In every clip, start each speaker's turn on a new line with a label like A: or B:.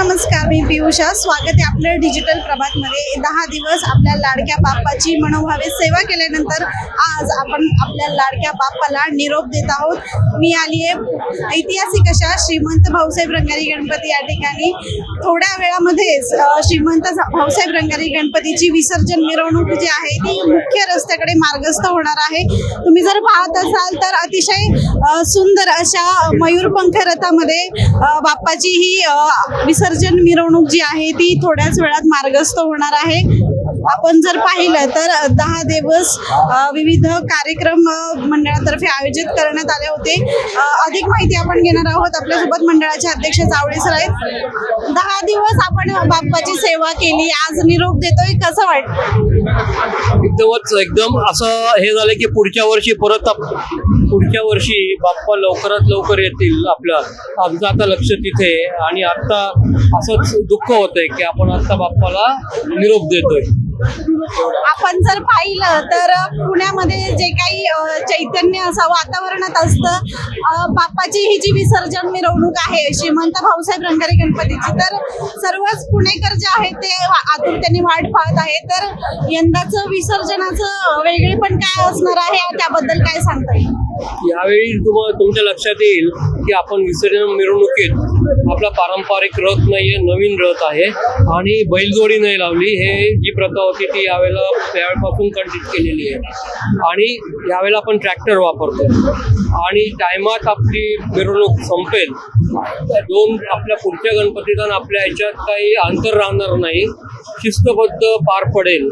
A: नमस्कार मी पियुषा. स्वागत आहे आपल्या डिजिटल प्रभातमध्ये. दहा दिवस आपल्या लाडक्या बाप्पाची मनोभावे सेवा केल्यानंतर आज आपण आपल्या लाडक्या बाप्पाला निरोप देत आहोत. मी आली आहे ऐतिहासिक अशा श्रीमंत भाऊसाहेब रंगारी गणपती या ठिकाणी. थोड्या वेळामध्येच श्रीमंत भाऊसाहेब रंगारी गणपतीची विसर्जन मिरवणूक जी आहे ती मुख्य रस्त्याकडे मार्गस्थ होणार आहे. तुम्ही जर पाहत असाल तर अतिशय सुंदर अशा मयूरपंख रथामध्ये बाप्पाची ही अ, विसर्जन मिरवणूक जी आहे ती थोड्याच वेळात मार्गस्थ होणार आहे. आपण जर पाहिलं तर दहा दिवस विविध कार्यक्रम मंडळातर्फे आयोजित करण्यात आले होते. अधिक माहिती आपण घेणार आहोत आपल्यासोबत मंडळाचे अध्यक्ष जावळे सर आहेत. दहा दिवस आपण बाप्पाची सेवा केली आज निरोप देतोय कसं वाटतं
B: एकदमच एकदम असं हे झालं की पुढच्या वर्षी परत पुढच्या वर्षी बाप्पा लवकरात लवकर येतील आपलं. आमचं आता लक्ष तिथे आणि आता असंच दुःख होतंय की आपण आता बाप्पाला निरोप देतोय.
A: आपण जर पाहिलं तर पुण्यामध्ये जे काही चैतन्य असं वातावरणात असतं बाप्पाची ही जी विसर्जन मिरवणूक आहे श्रीमंत भाऊसाहेब रंगारी गणपतीची तर सर्वच पुणेकर जे आहेत ते आतुरतेने वाट पाहत आहे तर यंदाचं विसर्जनाचं वेगळे पण काय असणार आहे त्याबद्दल काय सांगता येईल?
B: यावेळी तुम्हाला तुमच्या लक्षात येईल की आपण विसर्जन मिरवणुकीत आपला पारंपरिक रथ नाहीये नवीन रथ आहे. आणि बैलजोडी नाही लावली हे जी प्रथा होती ती यावेळेला त्यावेळेपासून कंटिन्यू केलेली आहे. आणि यावेळेला आपण ट्रॅक्टर वापरतो. आणि टायमात आपली मिरवणूक संपेल. दोन आपल्या पुढच्या गणपतीत आणि आपल्या ह्याच्यात काही अंतर राहणार नाही. शिस्तबद्ध पार पडेल.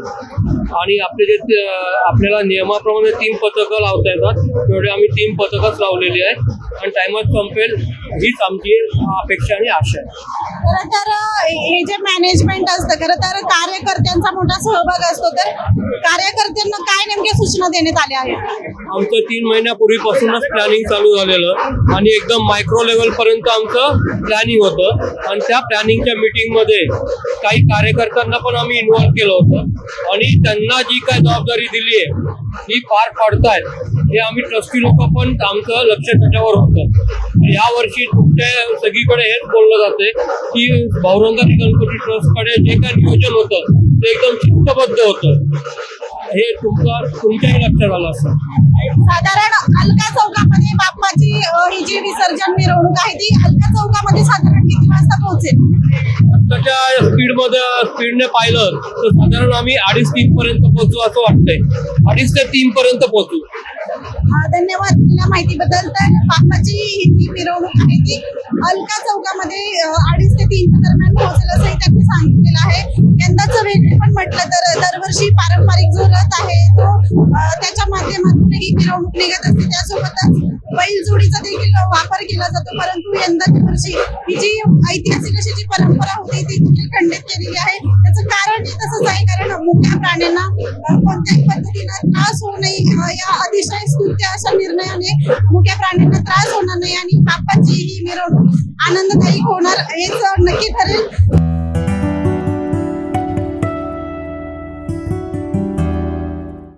B: आणि आपले जे आपल्याला नियमाप्रमाणे तीन पथकं लावता येतात. तेवढे आम्ही तीन पथकच लावलेली आहेत. आणि टायमात संपेल हीच आमची अपेक्षा आणि आशा आहे.
A: खरं तर हे जे मॅनेजमेंट असतं खरं तर कार्यकर्त्यांचा मोठा सहभाग असतो तर कार्यकर्त्यांना काय नेमक्या सूचना देण्यात आल्या आहेत?
B: आमचं तीन महिन्यापूर्वीपासूनच प्लॅनिंग चालू झालेलं आणि एकदम मायक्रो लेवल पर्यंत आमचं प्लॅनिंग होतं. आणि त्या प्लॅनिंगच्या मीटिंगमध्ये काही कार्यकर्त्यांना पण आम्ही इन्व्हॉल्व केलं होतं. आणि त्यांना जी काय जबाबदारी दिली आहे ती पार पाडतायत. हे आम्ही ट्रस्टी लोक पण आमचं लक्ष त्याच्यावर होतं. या वर्षी तुमच्या सगळीकडे हेच बोललं जाते की भाऊरंगारी गणपती ट्रस्टकडे जे काय नियोजन होतं ते एकदम शिस्तबद्ध होतं. हे तुमचं तुमच्याही लक्षात आलं असं
A: साधारण अलका चौकामध्ये बाप्पाची ही जी विसर्जन मिरवणूक आहे ती अलका चौकामध्ये साधारण किती वाजता पोहोचेल?
B: त्याच्या स्पीडमध्ये स्पीडने पाहिलं तर साधारण आम्ही अडीच तीन पर्यंत पोहोचू असं वाटतंय. अडीच ते तीन पर्यंत पोहोचू.
A: धन्यवाद. दिलेल्या माहितीबद्दल तर बाप्पाची ही जी मिरवणूक आहे ती अलका चौकामध्ये अडीच ते तीनच्या दरम्यान पोहोचेल असंही त्यांनी सांगितलेलं आहे. यंदाचं वेगळं पण म्हटलं तर दरवर्षी पारंपरिक जो रथ आहे तो त्याच्या माध्यमातून ही मिरवणूक निघत असते. त्यासोबतच बैलजोडीचा देखील वापर केला जातो परंतु यंदाच्या वर्षी ही जी ऐतिहासिक अशी जी परंपरा होती ती देखील खंडित केलेली आहे. त्याचं कारण हे तसंच आहे कारण मुक्या प्राण्यांना कोणत्याही पद्धतीनं त्रास होऊ नये या अतिशय स्तुत्य अशा मुक्या प्राण्यांना त्रास होणार नाही आणि बाप्पाची ही मिरवणूक आनंददायी होणार हेच नक्की ठरेल.